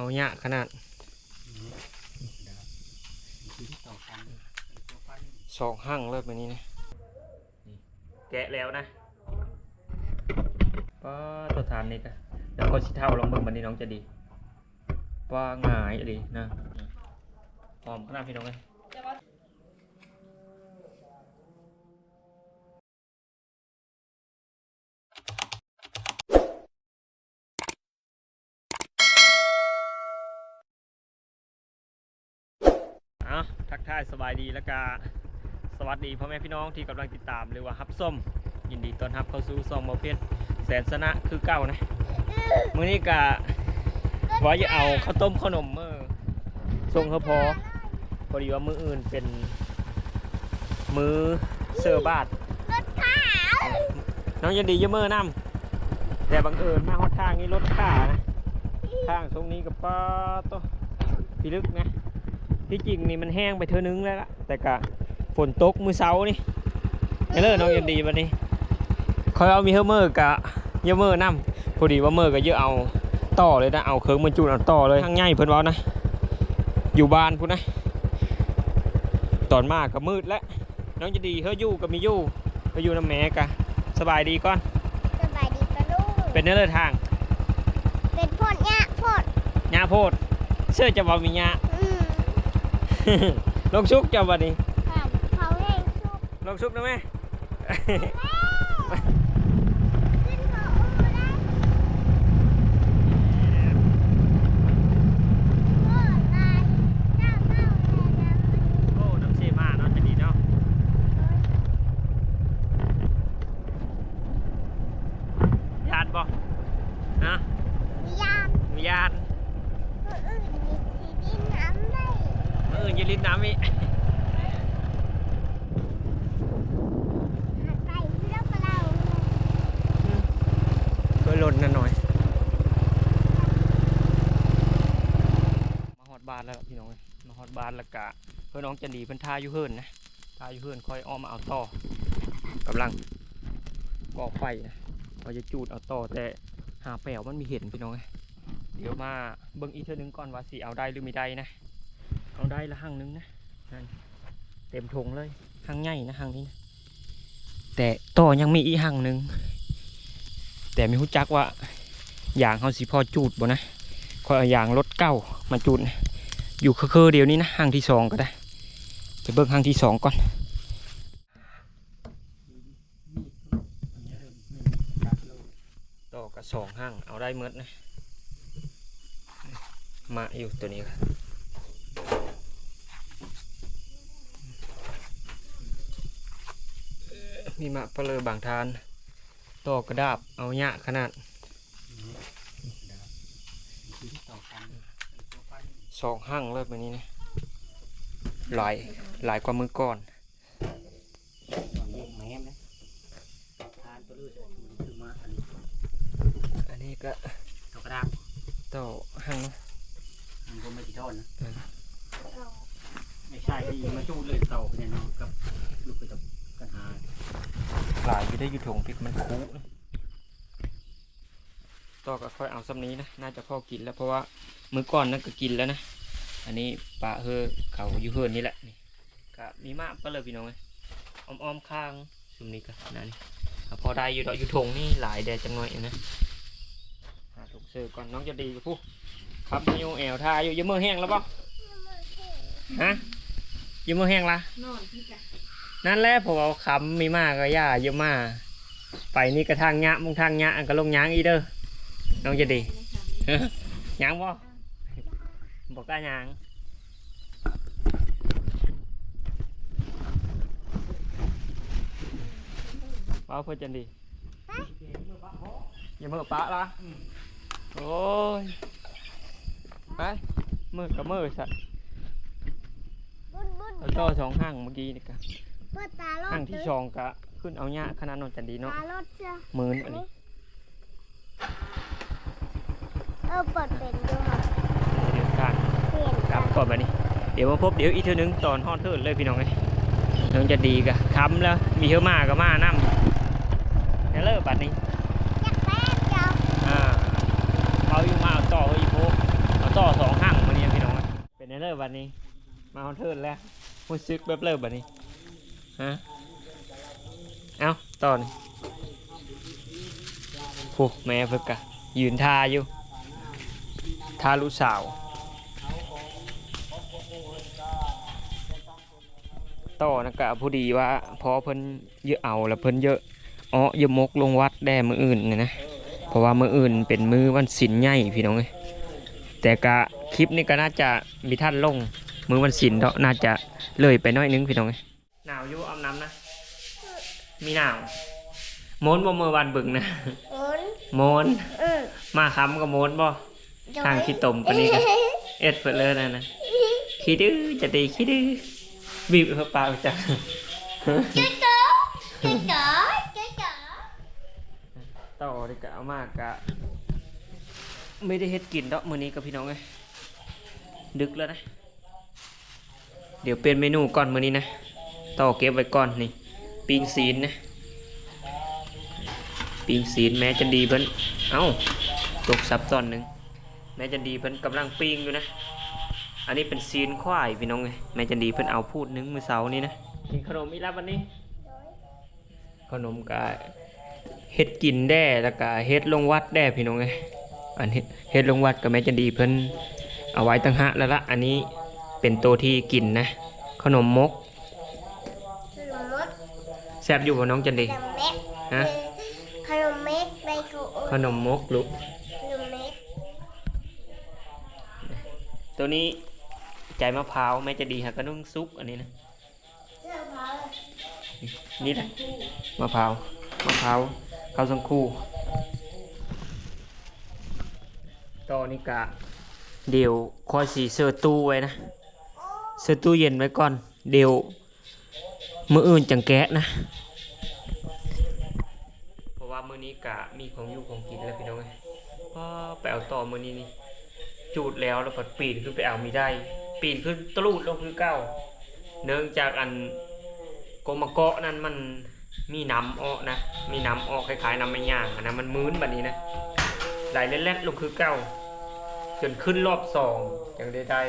เอาหยะขนาดสองหั่งเลยแบบนี้นะนี่แกะแล้วนะป้าตัวทานนี่ก็เดี๋ยวคนสิเท่าลองเบิ่งบันนี้น้องจะดีว่าง่ายอะไรนะหอมขนาดพี่น้องเลย เอาทักทายสบายดีแล้วก็สวัสดีพ่อแม่พี่น้องที่กำลังติดตามหรือว่าฮับส้มยินดีต้อนรับเข้าสู่ซองบอเพชรแสนสนะคือเก้านะมื้อนี้กะว่าจะเอาข้าวต้มขนมเมื่อส่งเขาพอพอดีว่ามื้ออื่นเป็น มื้อเซอร์บาทรถขาวน้องยันดีเยอะเมื่อน้ำแต่บังเอิญมาฮอดทางนี้รถข่านะทางตรงนี้กับป้าโตพิลึกนะ ที่จริงนี่มันแห้งไปเท่านึงแล้วล่ะแต่กะฝนตกมือเสานี่ไอ้เลิศน้องยันดีวันนี้คอยเอามีเฮอร์เมอร์กะเยอะเมอร์น้ำพอดีว่าเมอร์ก็เยอะเอาต่อเลยนะเอาเคิร์งมันจูนเอาต่อเลยทางง่ายเพิ่นเว่านะ อยู่บ้านพุ่นนะ ตอนมากก็มืดแล้วน้องจะดีเฮออยู่ก็มีอยู่เฮออยู่น้ำแม่กะสบายดีก่อนสบายดีปะลูกเป็นเนื้อเลือดทาง เป็นพ่นเนี่ยพ่นหญ้าโพดเชื่อจะว่ามีหญ้าอืม ลงชุกจะวันนี้ถามเขาเองชุบลงชุกนะแม่ ขึ้นเขาอูได้โอ้ตายน้าเมาแน่นะ โอ้น้ำเชมาเนาะจะดีเนาะยานบ่นะ มียาม มียาน คนอื่นมีสีดินน้ำได้ มืออื่นอยืนลิ้นน้ำอีก หัดไปเพื่อเรา ช่วยลดนั่นหน่อย มาฮอดบ้านแล้วพี่น้องเอ้ยมานแล้วกะเพื่อน้องจันดีเพิ่นทาอยู่เฮิรนนะทาอยู่เฮิรนคอยอ้อมมาเอาต่อกำลังก่อไฟนะว่าจะจูดเอาต่อแต่หาแปลวมันมีเห็นพี่น้องเอ้ยเดี๋ยวมาเบิ่งอีกเทื่อนึงก่อนว่าสิเอาได้หรือไม่ได้นะเอาได้ละหั่งนึงนะนั่นเต็มถุงเลยหั่งใหญ่นะหั่งนี้นะแต่ต่อยังมีอีหั่งหนึงแต่ไม่รู้จักว่าอย่างเขาสิพอจูดบ่นะคอยเอาอย่างรถเก้ามาจูดนะ อยู่คือเดียวนี้นะห้างที่สองก็ได้ จะเบิ่งห้างที่สองก่อนต่อกับสองห้างเอาได้เมดนะ มาอยู่ตัวนี้ครับมีมะเปลือบางทานต่อกระดาบเอาหยะขนาด สองหั่งเลยแบบนี้นะหลายหลายกว่ามือก่อนแม่นะทานตัวเลือดคือมาอันอันนี้ก็ตกกระดาษต่อหั่งเนาะมันก็ไม่กี่ท่อนนะไม่ใช่ที่มาจู้เลยเต่าเนี่ยเนาะกับลูกไปกับกันหาหลายอยู่ได้อยู่ถงพริกมันคุนะ ต่อก็ค่อยเอาซ้ำนี้นะ น่าจะพอกินแล้วเพราะว่ามือก่อนนั่นก็กินแล้วนะ อันนี้ปลาเฮอเขาอยู่เฮิรนนี่แหละนี่ก็มีมากก็เลยพี่น้องเลยอ้อมๆข้างซุมนี้ก็นั่นนี่ก็พอได้อยู่ดอกอยู่ถงนี่หลายแดดจังหน่อยอยู่นะหาถุงเสื้อก่อนน้องจะดีกับผู้ครับมาอยู่แอวทาอยู่อยืมมือแห้งแล้วป่ะฮะอยืมมือแห้งละนอนพี่จ้ะนั่นแหละผมเอาคำมีมากก็ย่าเยอะมากไปนี่กระทางยะมุงทางยะอันก็ลงยางอีเด้อ น้องจะดียางบ่บอกได้ยางว้าวเพื่อจันดีอย่ามือปะละโอ้ยไปมือกับมือสัตว์บุญบุญเอาต่อสองห้างเมื่อกี้นี่กะเปิดตาลดห้างที่สองกะขึ้นเอาหญ้าขนาดนอนจันดีเนาะตาลดจ้ะหมื่นอันนี้ เออเปิดเป็นด้วยค่ะเดี๋ยวข้างเปลี่ยนกลัจ้ะบก่อนมานี่เดี๋ยวมาพบเดี๋ยวอีกเท่านึงตอนฮอดเทิร์นเลยพี่น้องไงน้องจะดีกะค้ำแล้วมีเฮอมาก็มานั่เดี๋ยวเลิกบัดนี้อยากแป้งจ้ะอ่าเอาอยู่มาเอาต่ออีกโพเอาต่อในเลิกบัดนี้ มาเอาเทิร์นแล้วพูดซึกแบบเลิกบัดนี้ฮะเอาต่อนี่พวกแม่เพิ่กกะยืนทาอยู่ ทาลูกสาว ต่อนะกะผู้ดีว่าพอเพิ่นเยอะเอาแล้วเพิ่นเยอะอ๋อเยอะมกลงวัดแด่มืออื่นเนี่ยนะเพราะว่ามืออื่นเป็นมือวันศิลใหญ่พี่น้องเอ้ยแต่กะคลิปนี้ก็น่าจะมีท่านลงมือวันศิลเนาะน่าจะเลยไปหน้อยนึงพี่น้องเอ้ยหนาวอยู่อาบน้ำนะมีหนาวโมนบ่มือวันบึงนะหมุนโมนอืมมาค้ำก็โมนบ่ ทางขี้ตมปานนี้ก็เอ็ดเปิดเลยนะนะขี้ดื้อจะดีขี้ดื้อบีบเพื่อเปล่าจ้ะจ๊ะจ๊ะจ๊ะจ๊ะจ๊ะจ๊ะต่อดีกะเอามากกะไม่ได้เฮ็ดกินดอกมื้อนี้กับพี่น้องเอ้ยดึกแล้วนะ เดี๋ยวเป็นเมนูก่อนมื้อนี้นะ ต่อเก็บไว้ก่อนนี่ปิงซีนนะปิงซีนแม้จะดีเพิ่นเอ้าตกซับตอนหนึงแม้จะดีเพิ่นกำลังปิ้งอยู่นะ อันนี้เป็นซีนควายพี่น้องเอ้ยแม้จะดีเพิ่นเอาพูดหนึงมื้อเช้านี้นะกินขนมอีกแล้ววันนี้ ขนมกะเฮ็ดกินแด้แล้วก็เฮ็ดลงวัดแด้พี่น้องเอ้ยอันเฮ็ดเฮ็ดลงวัดก็แม้จะดีเพิ่นเอาไว้ตั้งหะแล้วละอันนี้เป็นตัวที่กินนะ ขนมมกขนมมดแซ่บอยู่บ่น้องจันดีขนมเม็ดฮะขนมเม็ดใบกูขนมมกลูก ตัวนี้ใจมะพร้าวแม้จะดีฮะก็นุ่งซุกอันนี้นะนี่แหละมะพร้าวมะพร้าวข้าวสังคูตอนี้กะเดี๋ยวคอยสีเสื้อตู้ไว้นะเสื้อตู้เย็นไว้ก่อนเดี๋ยวมื้ออื่นจังแกะนะเพราะว่ามื้อนี้กะมีของอยู่ของกินแล้วพี่น้องเอ้ยก็ไปเอาต่อมื้อนี้นี่ จูดแล้วแล้วก็ปีนขึ้นไปเอามีได้ ปีนขึ้นตะลุดลงคือเก้า เนื่องจากอันโกมะเกาะนั้นมันมีน้ำออกนะ มีน้ำออกคล้ายๆน้ำไม่ย่างนะมันมื้นแบบนี้นะไหลเล็ดๆลงคือเก้า จนขึ้นรอบสองอย่างได้ได้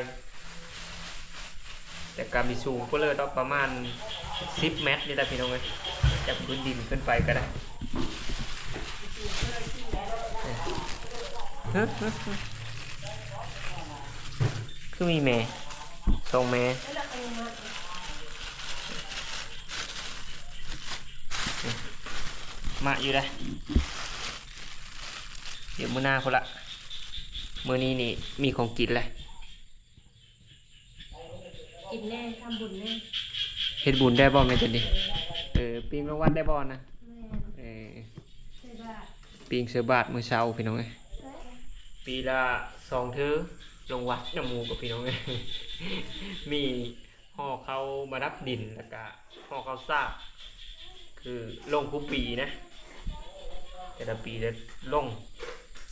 แต่การมีสูงก็เลยต้องประมาณ10เมตรนี่แหละพี่น้องเอ้ยจากพื้นดินขึ้นไปก็ได้เฮ้ย คือมีแม่ทรงแม่มาอยู่เลยเดี๋ยวมื้อหน้าคนละมื้อนี้นี่มีของกินเลยกินแน่ทำบุญแน่เฮ็ดบุญได้บ่แม่จันดิเออปิงรางวัลได้บ่นะแม่เออใช่ป่ะปิงเสือบาทมื้อเช้าพี่น้องเอ้ยปีละสองเทื่อ ลงวัดน้ำมูกับพี่น้องเอ้ยมีห่อเขามารับดินแล้วก็ห่อเขาวซากคือลงคูปีนะ แต่ละปีจะลง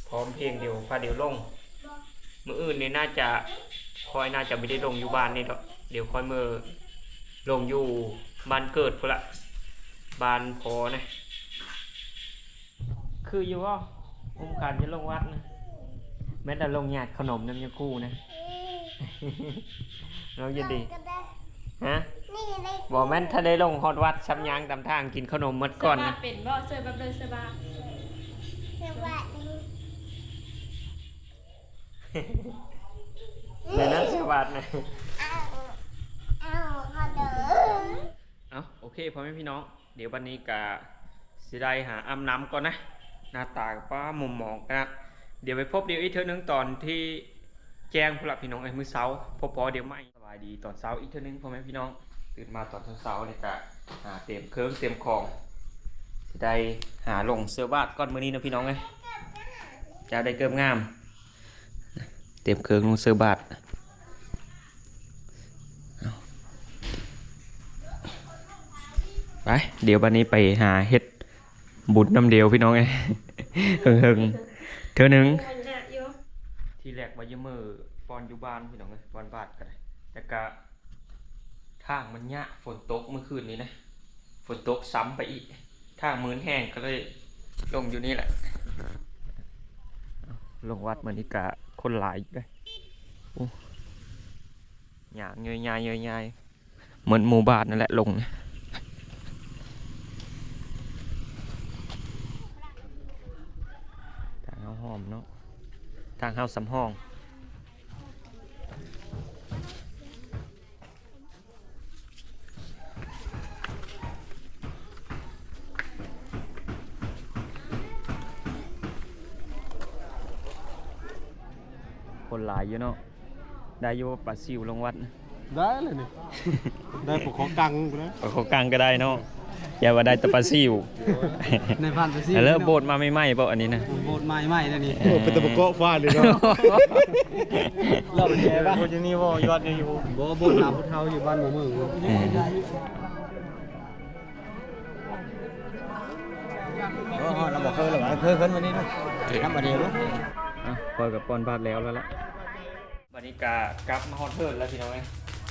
พร้อมเพลงเดียวพาเดียวลงมืออื่นเนี่ยน่าจะคอยน่าจะไม่ได้ลงอยู่บ้านนี่หรอกเดี๋ยวคอยมือลงอยู่บ้านเกิดพุ่ละบ้านพอนะคืออยู่ว่าอุ้มขันจะลงวัดนะ แม้แต่ลงหยาดขนมน้ำยาคู่นะน้องยินดีก็ได้ฮะนี่ได้บอกแม่นถ้าได้ลงฮอดวัดช้ำยางตามทางกินขนมหมดก่อนเสื้นะบ้าเป็นบ่เสื้อแบบเลยเสื้อบ้าสวัสดีเดี๋ยวนั้นสวัสดนะอ้าวอ้าวขอเด้อเอาโอเคพ่อแม่พี่น้อง เดี๋ยววันนี้กะสิได้หาอ้ำน้ำก่อนนะ หน้าตากับป้ามุมมองกันนะ เดี๋ยวไปพบเดี๋ยวอีกเท่านึงตอนที่แจ้งพวกเราพี่น้องไอ้มือเช้าพบพอเดี๋ยวไม่สบายดีตอนเช้าอีกเท่านึงพ่อแม่พี่น้องตื่นมาตอนเช้าเลยกะหาเตรียมเครื่องเตรียมของจะได้หาลงเสื้อบาทก่อนมือนี้นะพี่น้องเอ้ยจะได้เกิมงาม เตรียมเครื่องลงเสื้อบาทไปเดี๋ยววันนี้ไปหาเฮ็ดบุญน้ำเดียวพี่น้องไงเฮิง เธอหนึ่งที่แรกว่าจะมือปอนอยู่บ้านพี่น้องเลยปอนบาทก็ได้แต่ก็ทางมันยะฝนตกเมื่อคืนนี้นะฝนตกซ้ำไปอีกทางมือนแห้งก็เลยลงอยู่นี่แหละ ลงวัดมันนี่กะคนหลายอีกเลยหยาเงยยายเงยยายเหมือนหมู่บ้านนั่นแหละลงนะ ทางเฮาหอมเนาะทางเฮาสำห้องคนหลายอยู่เนาะได้อยู่ปลาซิวลงวัดนะได้เลยนี่ ได้ปกของกังกูนะเอาเขากลางก็ได้เนาะ อย่าว่าได้แต่ปลาซิวในพันไปสิแล้วโบดมาไม่ไหม้เปล่าอันนี้นะ โบดใหม่ใหม่แล้วนี่เออเป็นตะปกเกาะฟาดเลยเนาะเราเป็นไงบ้างโบดอยู่นี่บ่ยอดอยู่บ่โบดหนาพุทเทาอยู่บ้านหมู่เมืองบ่อืมเออเราบอกเคยหรอเคยขึ้นวันนี้ด้วยทำมาเดียวด้วยอะปล่อยกับปอนบาดแล้วแล้วล่ะวันนี้กากลับมาฮอดเทิร์นแล้วพี่น้องเอ้ย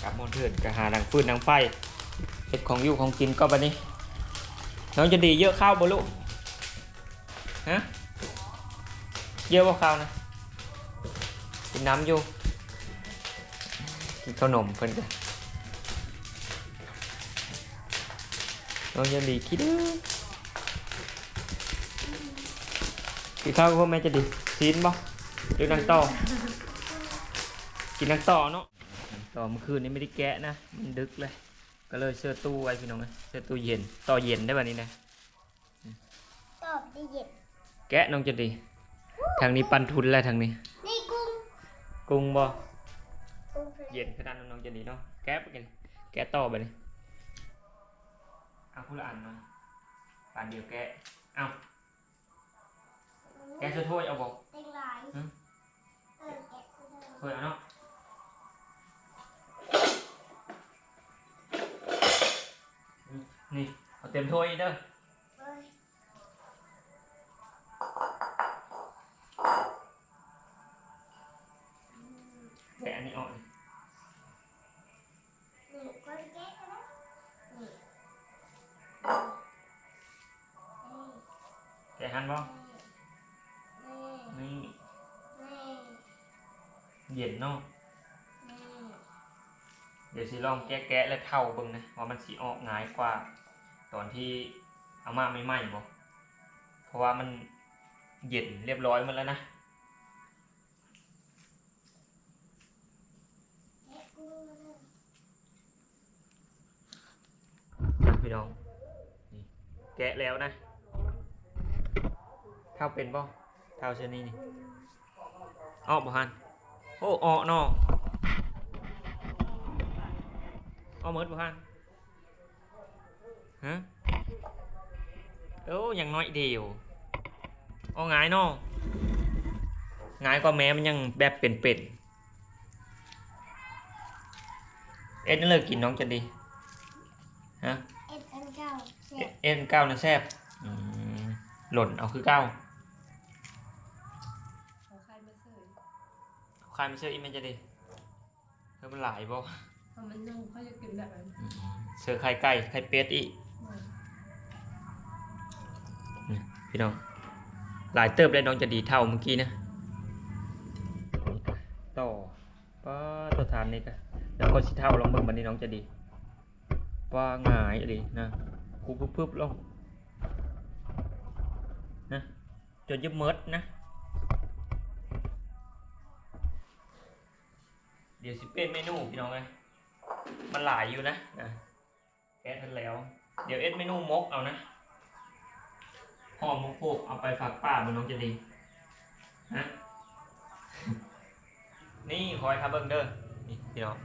กลับมาฮอดเทิร์นกะหาดังฟืนดังไฟเฮ็ดของอยู่ของกินก็บัดนี้ น้องจะดีเยอะเข้าบ่ลูกฮะเยอะบ่ข้านะกินน้ำอยู่กินขนมเพิ่นกันน้องจะดีคิดด้อกินข้าวกับพ่อแม่จะดีซีนบ่หรือนังต่อกินนังต่อเนาะต่อเมื่อคืนนี้ไม่ได้แกะนะมันดึกเลย ก็เลยเสื้อตู้ไว้พี่น้องเอ้ยเสื้อตู้เย็นต่อเย็นได้แบบนี้นะตอบได้เย็นแกะน้องจะดีทางนี้ปันทุนแล้วทางนี้นี่กุ้งกุ้งบ่กุ้งเย็นขนาดนั้นน้องจะดีเนาะแกะไปกันแกะต่อไปเลยเอาพูดละอันเนาะปานเดียวแกะเอาแกะช่วยถ้วยเอาบอกเต็งหลายหืมเออแกะก็ได้ถ้วยเอาเนาะ นี่เอาเต็มถ้วยอีกเด้อ ลองแกะแกะและเท่าเบิ่งนะว่ามันสิออกง่ายกว่า ตอนที่เอามาไม่ไหม้บ่เพราะว่ามันเย็นเรียบร้อยหมันแล้วนะพี่น้องแกะแล้วนะเท่าเป็นบ่เท่าเช่นนี้นี่ออกบ่ฮันโอ้ออกเนาะออกหมดบ่ฮันฮะโอ้ยังน้อยเดียวเอาง่ายเนาะง่ายกว่าแม้มันยังแบบเป็นๆเอ็ดนั่นเลยกินน้องจะดีฮะเอ็ดอันเก่าเสร็เอจเอ็นเก้านะแซบอืมหล่นเอาคือเก้าเอาใครมาเสิร์ฟใครไม่เชื่ออีเมนจะดีเพิ่มมันหลายบ่ เพราะมันยังเขาจะกินแบบนั้นเชื่อไข่ไก่ไข่เป็ดอีกนี่พี่น้องหลายเติบได้น้องจะดีเท่าเมื่อกี้นะต่อป้าตัวทานนี่ก็แล้วก็สิเท่าลองเบิ่งบันนี้น้องจะดีว่าง่ายอะดีนะกูพึบๆลงนะจนยึบเมิดนะ เดี๋ยวสิเป็นเมนูพี่น้องไง มันหลายอยู่นะนะแก้ทันแล้ว เดี๋ยวเอ็ดเมนูมกเอานะห่อมกโปกเอาไปฝากป้ามันน้องจะดีฮะนี่คอยครับเบิ้งเด้อนี่พี่น้อง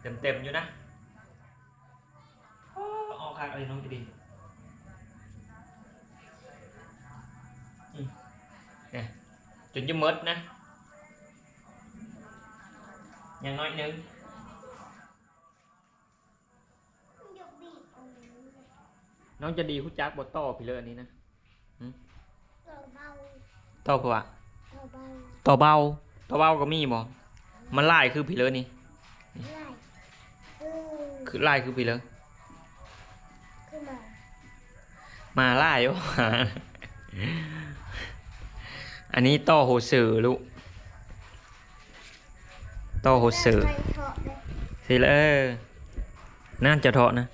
เต็มเต็มๆอยู่นะออกคักอะไรน้องจะดีเนี่ยจนจะหมดนะอย่างน้อยหนึง น้องจะดีคุจักบทต่อพี่เลยอันนี้นะเราเบาต่อคือว่าเราเบาต่อเบาต่อเบาก็มีบ่มันไล่คือพี่เลยนี่ไล่เออคือไล่คือพี่เลยขึ้นมามาไล่วะอันนี้ต่อโหสือลูกต่อโฮเซอร์มันเถาะเลยสิละเออน่าจะเถาะนะ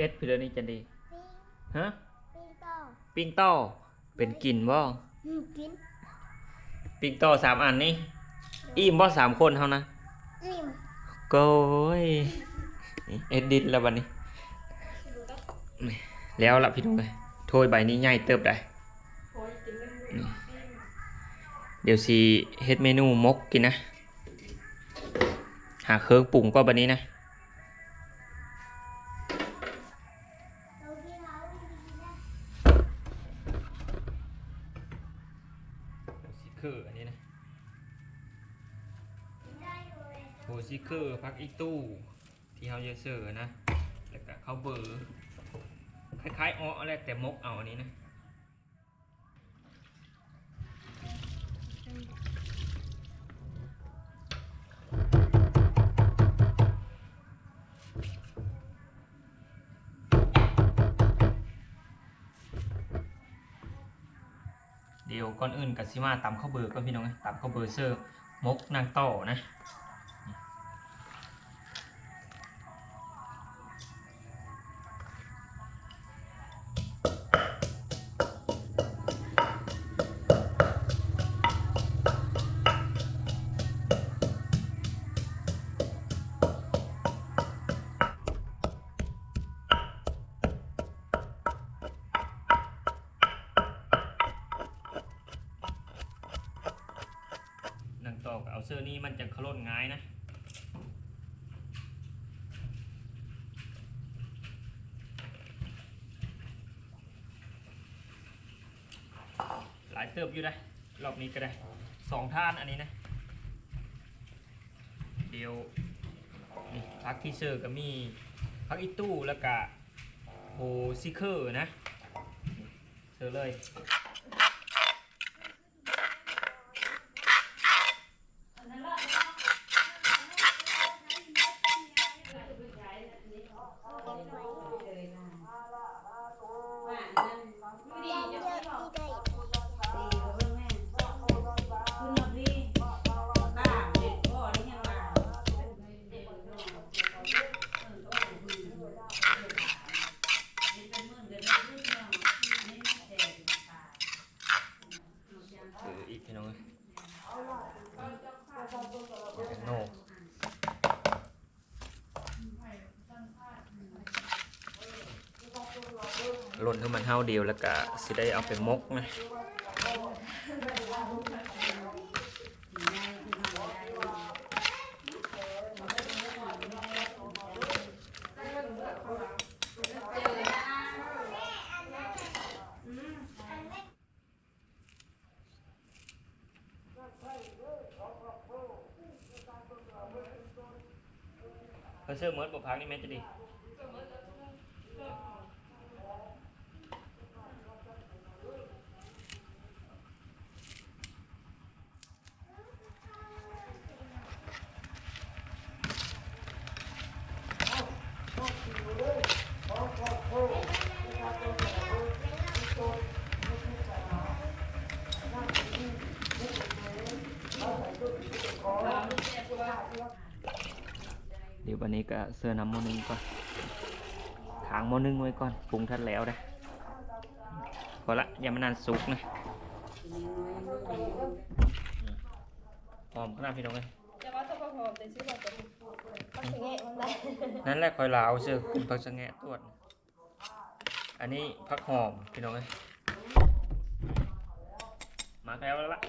เอ้ยเอ็ดพี่เดยวนี่จะดีปิ้งฮะปิ้งต่อปิ้งต่อเป็นกลิ่นบ่อืมกินปิ้งต่อสามอันนี่อิ่มบ่สามคนเท่านะนิ่มโก้ยเอ็ดดิดแล้ววันนี้ แล้วล่ะพี่น้องเลยโทยใบนี้ใหญ่เติบได้โอ้ยกินไม่หมดนี่เดี๋ยวสิเฮ็ดเมนูมกกินนะ หาเครื่องปรุงก็บันนี้นะ เฮาเยอะเซอร์นะ แล้วก็ข้าเบอร์คล้ายๆอ้ออะไรแต่มกเอาอันนี้นะเดี๋ยวก่อนอื่นกับซิมาตำข้าวเบอร์ก่อนพี่น้องนะตำข้าวเบอร์เซอร์มกนางต่อนะ นี้ก็ได้สองท่านอันนี้นะ เดี๋ยวนี่พักที่เซอร์ก็มีพักอีตู้แล้วก็โฮซิเคอร์นะเชอร์เลย เท่าเดียวแล้วก็สิได้เอาไปมกนะเพื่อเสื้อเมิร์ดบพักนี่แม่จะดี ดี๋ยววันนี้ก็เสื้อน้ำโมอนึงก่อนขางโมอนึงไว้ก่อนปรุงทันแล้วนะพอละอย่ามันนานสุกนะอืมหอมขนาดพี่น้องเลยแต่ว่าต้องหอมแต่ชื่อว่าจะปักเสงะมันได้นั่นแหละคอยลาวเชื่อคุณพักสะแงะตรวจอันนี้พักหอมพี่น้องเอ้ยมาแล้วละ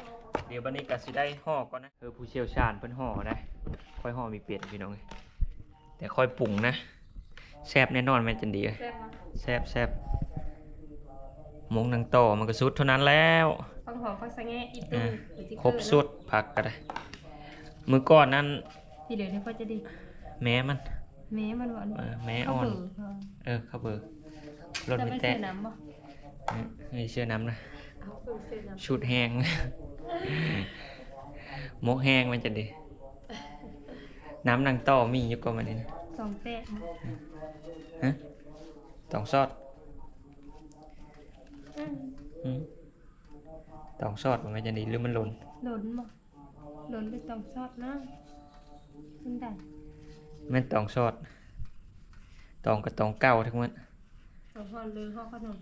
เดี๋ยววันนี้ก็สิได้ห่อก่อนนะเออผู้เชี่ยวชาญเพิ่นห่อนะค่อยห่อมีเปลี่ยนพี่น้องเอ้ย แต่ค่อยปรุงนะแซ่บแน่นอนแม่นจันดีเอ้ยแซ่บมาแซ่บแซ่บมงนางต่อมันก็สุดเท่านั้นแล้วฟังหอมฟังสะแงะอีตู้อ่าอีติ๊กเกครอบสุดผักก็ได้มือก่อนนั้นที่เหลือนี่ก็จะดีแม้มันแม้มันหวานเออแม้ข้าวอ่อนเบื่อเออข้าวเบอร์รสจะไม่ไม่แตะใส่น้ำบ่ไม่เชื่อน้ำนะ เอาเพิ่งใส่น้ชุดแห้ง มกแห้งมันจะดี น้ำนางต่อมีอยู่ก็มันนี่นะำสองแตะฮะต้องซอดอืมอืมตองซอดมันไม่จะดีหรือมันหล่นหล่นบ่หล่นไปตองซอดนะขึ้นได้แม่นตองซอดตองกับตองเก่าทั้งหมดตองห่อเลยห่อขนม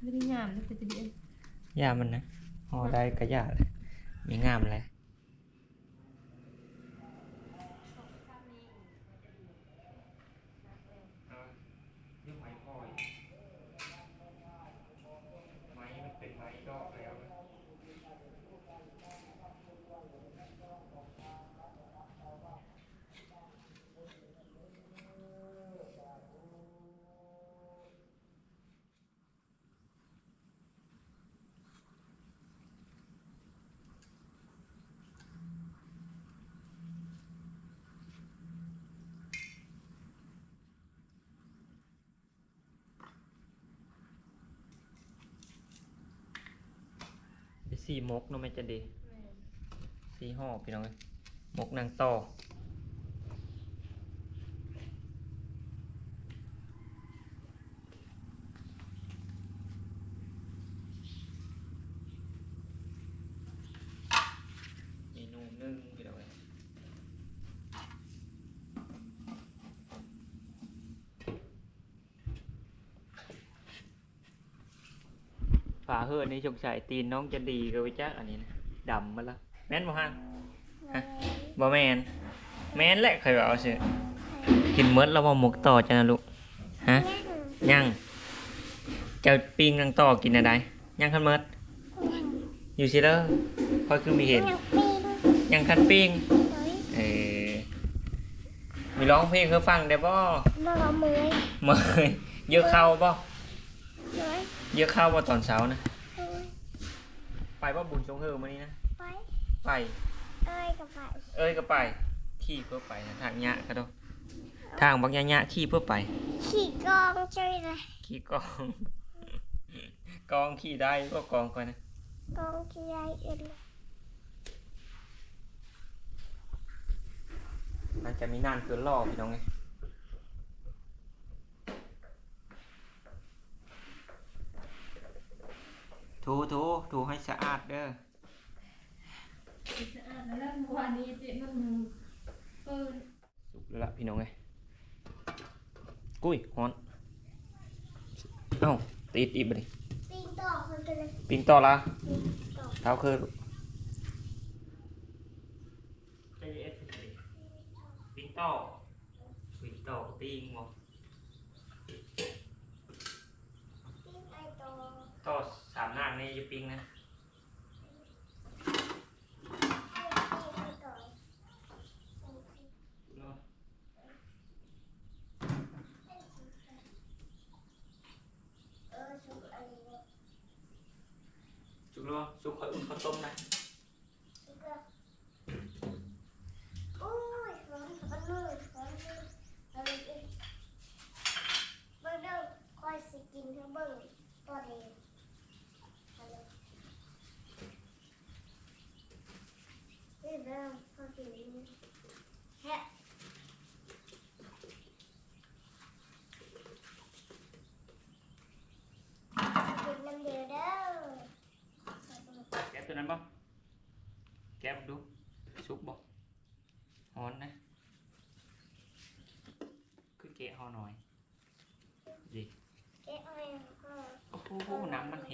ไม่ได้ยามเลยแต่จะดีเองยามันนะห่อได้ก็ยาเลยมีงามเลย สี่มกเนาะแม่จะดีสี่ห่อพี่น้องเอ้ยมกนางต่อเมนูหนึ่งพี่น้องเอ้ย ฝาเฮือนนี่สงสัยตีนน้องจะดีกับวิจักอันนี้นะดำมาละแม่นบ่ฮันฮะบ่แมนแมนแหละเคยเอาสิกินเมดแล้วบ่หมกต่อจ้ะนะลูกฮะยังเจ้าปิ้งนังต่อกินอะไรยังคันเมดอยู่สิเด้อค่อยคือมีเห็นยังปีนยังคันปิ้งเฮ้ยเออมีร้องเพลงเพื่อฟังได้บ่บ่เมื่อยเมื่อยเยอะเข้าบ่เฮ้ย เยอะเข้าบ่ตอนเช้านะเฮ้ยไปบ่บุญชงเฮอมื้อนี้นะ ไปไป เอ้ยกับไปเอ้ยก็ไป ขี่เพื่อไปนะทางยะก็ต้องทางบางยะยะขี่เพื่อไป ขี่กองช่วยเลยขี่กอง กองขี่ได้ก็กองก่อนนะ กองที่ไรเอ็นเลยมันจะมีนานเกินรอบพี่น้องไง ถูถูถูให้สะอาดเด้อสะอาดแล้วเมื่อวานนี้เจ๊มันเปิดสุกแล้วล่ะพี่น้องไงกุ้ยฮอนเอ้าติดอีกบ่ดิปีนต่อคนกันเลยปิงต่อละปีนต่อเท้าคือปิงต่อปิงต่อปิงบ่ปีนไอต่อ ต่อสามนางนี่ จะปิงนะปีนไอต่อเออสุกอะไรเนี่ยสุกแล้วจุกค่อยอุ่นข้าวต้มนะ สุกแล้วโอ้ยร้อนมันมืดร้อนมืดเอาเลยดิเบิ่งเด้อคอยสิกินทั้งเบิ่งตัวเดียวเอาเลยนี่เด้อพอกินนี่แฮะ กินน้ำเดียวเด้อ แกะตัวนั้นบ่แกะดูสุกบ่ฮอนนะคือแกะฮอหน่อยดิ เอ๊ะเอาไว้ก่อน โอ้โหน้ำมันเท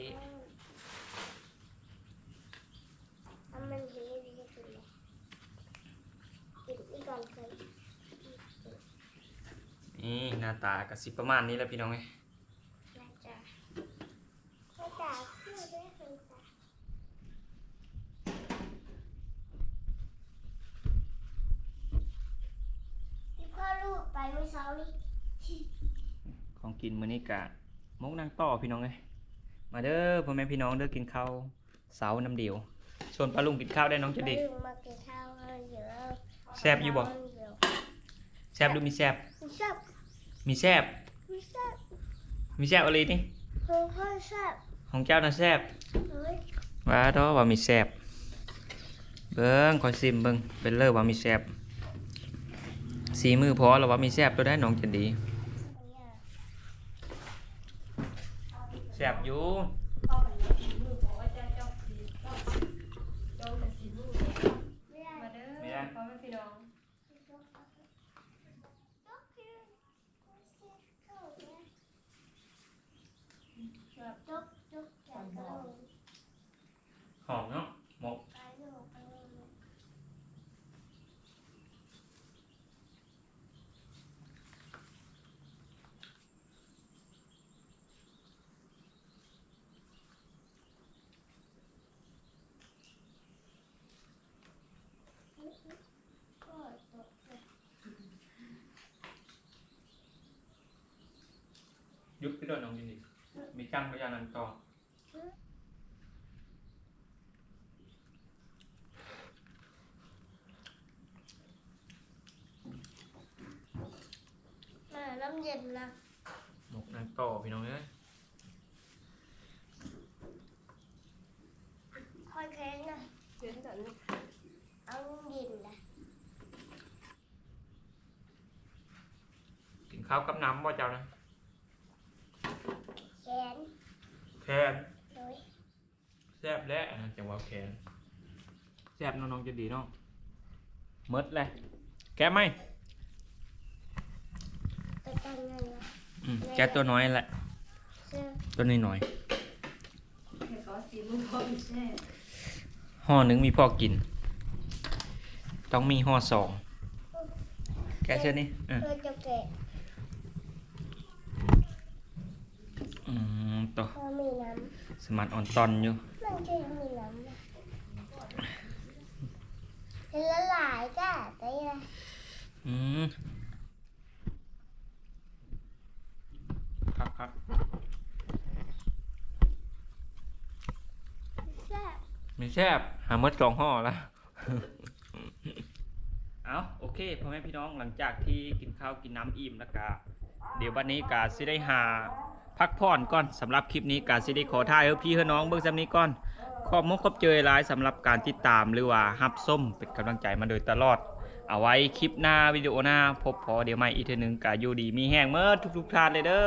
น้ำมันเทดีสุดเลยกินนี่ก่อนเคย นี่หน้าตาก็สิประมาณนี้แหล้วพี่น้องเอ้ยน่าจะน่าจะพูดได้เคยจ้ะที่พ่อลูกไปเมื่อเช้านี้ของกินมื้อนี้กะมกนางต่อพี่น้องเอ้ยมาเด้อพ่อแม่พี่น้องเด้อกินข้าวเสาร์น้ำเดียวชวนปลาลุงกินข้าวได้น้องจะดีไปลุงมากินข้าวกันเยอะแซ่บอยู่บ่แซ่บหรือมีแซ่บแซ่บ มีแซ่บแซ่บมีแซ่บอะไรนี่เฮ้ยพ่อแซ่บของเจ้าน่ะแซ่บเฮ้ยว่าดอว่ามีแซ่บเบิ่งคอยซิมเบิ่งเป็นเลอว่ามีแซ่บสีมือพอแล้วว่ามีแซ่บตัวได้น้องจะดี แซ่บอยู่เข้าไปแล้วมือของอาจารย์ ยุบไปด้วยน้องยินดีมีจังพยานันต่อมาน้ำเย็นนะหมกนันต่อพี่น้องเอ้ยค่อยแข็งนะเดี๋ยวจะนี่เอาเย็นนะกินข้าวกับน้ำบ่เจ้านะ แขน แคนโดยแซ่บและอันนั้นจังหวะแคนแซ่บน้องๆจะดีเนาะหมดเลยแกะไหมไปกันนั่นนะอืมแกะตัวน้อยแหละ เสื้อตัวน้อยหน่อยเดี๋ยวก็สีมือพออีกแน่ห่อหนึงมีพอกิน ต้องมีห่อสองแกะเช่นนี้อะ เพื่อจะแกะ อืม ต่อพอมีน้สมาร์ทออนตอนอยู่ำมันจะมีน้ำนะเห็นละลายจ้ะแต่ยังอืมครับครับแซ่บไม่แซ่บหาหมดสองห่อแล้วเอาโอเคพ่อแม่พี่น้องหลังจากที่กินข้าวกินน้ำอิ่มแล้วก็เดี๋ยววันนี้กาสิได้หา พักผ่อนก่อนสำหรับคลิปนี้กาสิได้ขอท่ายเออพี่เฮอน้องเบิ่งซ้ำนี้ก่อนขอบมุกขอบเจยหลายสำหรับการติดตามหรือว่าฮับส้มเป็นกำลังใจมาโดยตลอด เอาไว้คลิปหน้าวิดีโอหน้า พบพอเดี๋ยวใหม่อีกเทีนึงกาอยู่ดีมีแห้งเมื่อทุกๆท่านเลยเด้อ